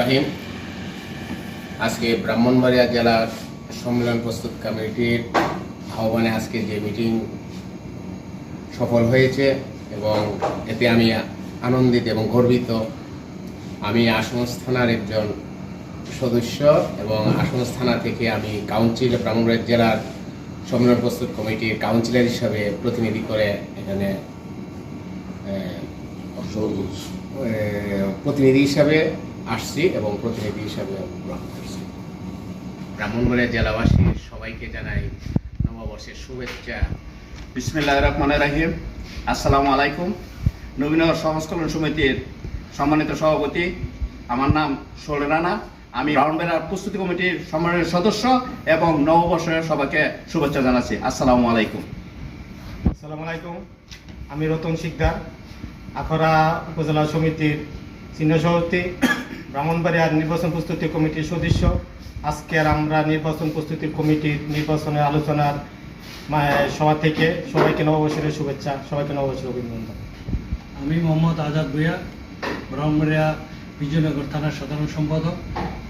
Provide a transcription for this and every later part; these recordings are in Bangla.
রাহিম আজকে ব্রাহ্মণবাড়িয়া জেলার সম্মেলন প্রস্তুত কমিটির আহ্বানে আজকে যে মিটিং সফল হয়েছে এবং এতে আমি আনন্দিত এবং গর্বিত। আমি আসমস থানার একজন সদস্য এবং আসমস থানা থেকে আমি কাউন্সিল, ব্রাহ্মণবাড়িয়া জেলার সম্মেলন প্রস্তুত কমিটির কাউন্সিলর হিসাবে প্রতিনিধি করে এখানে প্রতিনিধি হিসাবে আসছি এবং প্রতিনিধি হিসাবে গ্রহণ করছি। ব্রাহ্মণবাড়িয়া জেলাবাসী, সবাইকে জানাই নববর্ষের শুভেচ্ছা। বিসমিল্লাহ রহমান রাহিম। আসসালামু আলাইকুম। নবীনগর সমাজকল্যাণ সমিতির সম্মানিত সভাপতি, আমার নাম সোল রানা। আমি ব্রাউনবেড়া প্রস্তুতি কমিটির সম্মানের সদস্য এবং নববর্ষের সবাইকে শুভেচ্ছা জানাচ্ছি। আসসালামু আলাইকুম। আসসালামু আলাইকুম। আমি রতন শিকদার। আখড়া উপজেলা সমিতির সিনিয়র সভাপতি, ব্রাহ্মণবাড়িয়ার নির্বাচন প্রস্তুতি কমিটির সদস্য। আজকের আমরা নির্বাচন প্রস্তুতি কমিটির নির্বাচনের আলোচনার সভা থেকে সবাইকে নববর্ষের শুভেচ্ছা, সবাইকে নববর্ষের অভিনন্দন। আমি মোহাম্মদ আজাদ ভুইয়া, ব্রাহ্মণবাড়িয়া বিজয়নগর থানার সাধারণ সম্পাদক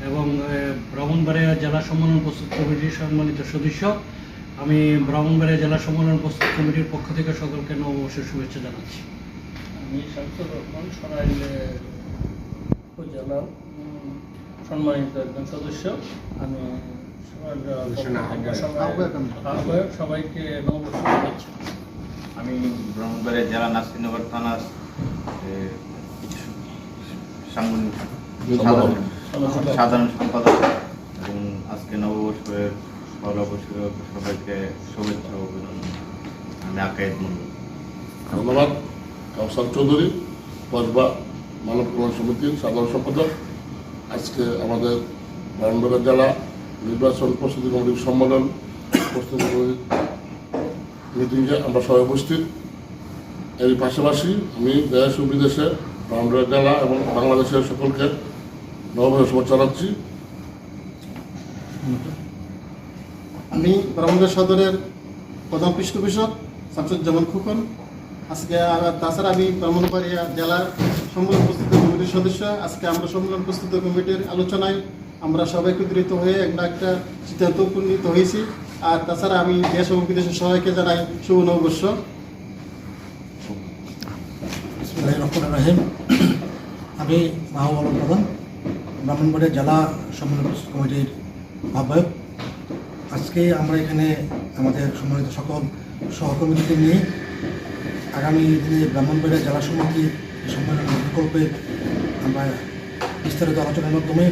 এবং ব্রাহ্মণবাড়িয়া জেলা সম্মেলন প্রস্তুত কমিটির সম্মানিত সদস্য। আমি ব্রাহ্মণবাড়িয়া জেলা সম্মেলন প্রস্তুত কমিটির পক্ষ থেকে সকলকে নববর্ষের শুভেচ্ছা জানাচ্ছি। আমি শামসুর রহমান সরাইল উপজেলা উম, সম্মানিত একজন সদস্য। আমি সবাইকে আমি ব্রহ্মবাড়িয়া জেলা নাসিরনগর থানার সাধারণ- সাধারণ সম্পাদক। এবং আজকে নববর্ষের সর্ববর্ষীয় সবাইকে শুভেচ্ছা অভিনন্দন। আমি আকায়েদ মন্ডল ধন্যবাদ। কাউসার চৌধুরী কসবা মানব কল্যাণ সমিতির সাধারণ সম্পাদক। আজকে আমাদের ব্রাহ্মণবাড়িয়া জেলা নির্বাচন প্রস্তুতি কমিটির সম্মেলন, প্রস্তুতি মিটিংয়ে আমরা সবাই উপস্থিত। এর পাশাপাশি আমি দেশ ও বিদেশে ব্রাহ্মণবাড়িয়া জেলা এবং বাংলাদেশের সকলকে নববর্ষ শুভেচ্ছা জানাচ্ছি। আমি ব্রাহ্মণবাড়িয়া সদরের প্রধান পৃষ্ঠপোষক শামসুজ্জামান খুকন। আজকে তাছাড়া আমি ব্রাহ্মণবাড়িয়া জেলার সম্মেলন প্রস্তুতি কমিটির সদস্য। আজকে আমরা সম্মেলন প্রস্তুতি কমিটির আলোচনায় আমরা সবাই একত্রিত হয়ে একটা একটা সিদ্ধান্ত উপনীত হয়েছি। আর তাছাড়া আমি দেশ এবং বিদেশের সবাইকে জানাই শুভ নববর্ষ। আমি মাহবুব প্রধান, ব্রাহ্মণবাড়িয়া জেলা সম্মেলন প্রস্তুত কমিটির আহ্বায়ক। আজকে আমরা এখানে আমাদের সম্মানিত সকল সহকর্মীদের নিয়ে আগামী দিনে ব্রাহ্মণবাড়িয়া জেলা সমিতি সম্মেলন বিকল্পে আমরা বিস্তারিত আলোচনার মাধ্যমে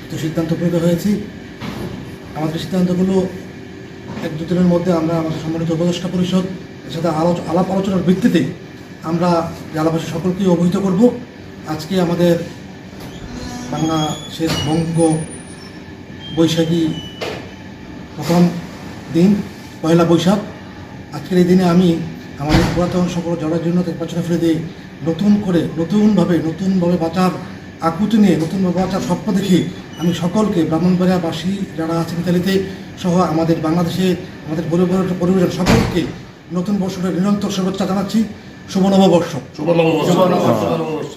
কিছু সিদ্ধান্ত উপনীত হয়েছি। আমাদের সিদ্ধান্তগুলো এক দুদিনের মধ্যে আমরা আমাদের সম্মানিত উপদেষ্টা পরিষদ সাথে আলাপ আলোচনার ভিত্তিতে আমরা জেলাবাসী সকলকে অবহিত করব। আজকে আমাদের বাংলাদেশের বঙ্গ বৈশাখী প্রথম দিন, পয়লা বৈশাখ। আজকের এই দিনে আমি আমাদের পুরাতন সকল জড়ার জন্য নির্বাচনে ফেলে দিয়ে নতুন করে নতুনভাবে নতুনভাবে বাঁচার আকুতি নিয়ে নতুনভাবে বাঁচার স্বপ্ন দেখি আমি সকলকে ব্রাহ্মণবাড়িয়াবাসী যারা আছেন ইতালিতে সহ আমাদের বাংলাদেশে আমাদের পরিবার পরিবেশন সকলকে নতুন বছরের নিরন্তর শুভেচ্ছা জানাচ্ছি। শুভ নববর্ষ। শুভ নববর্ষ। শুভ নববর্ষ।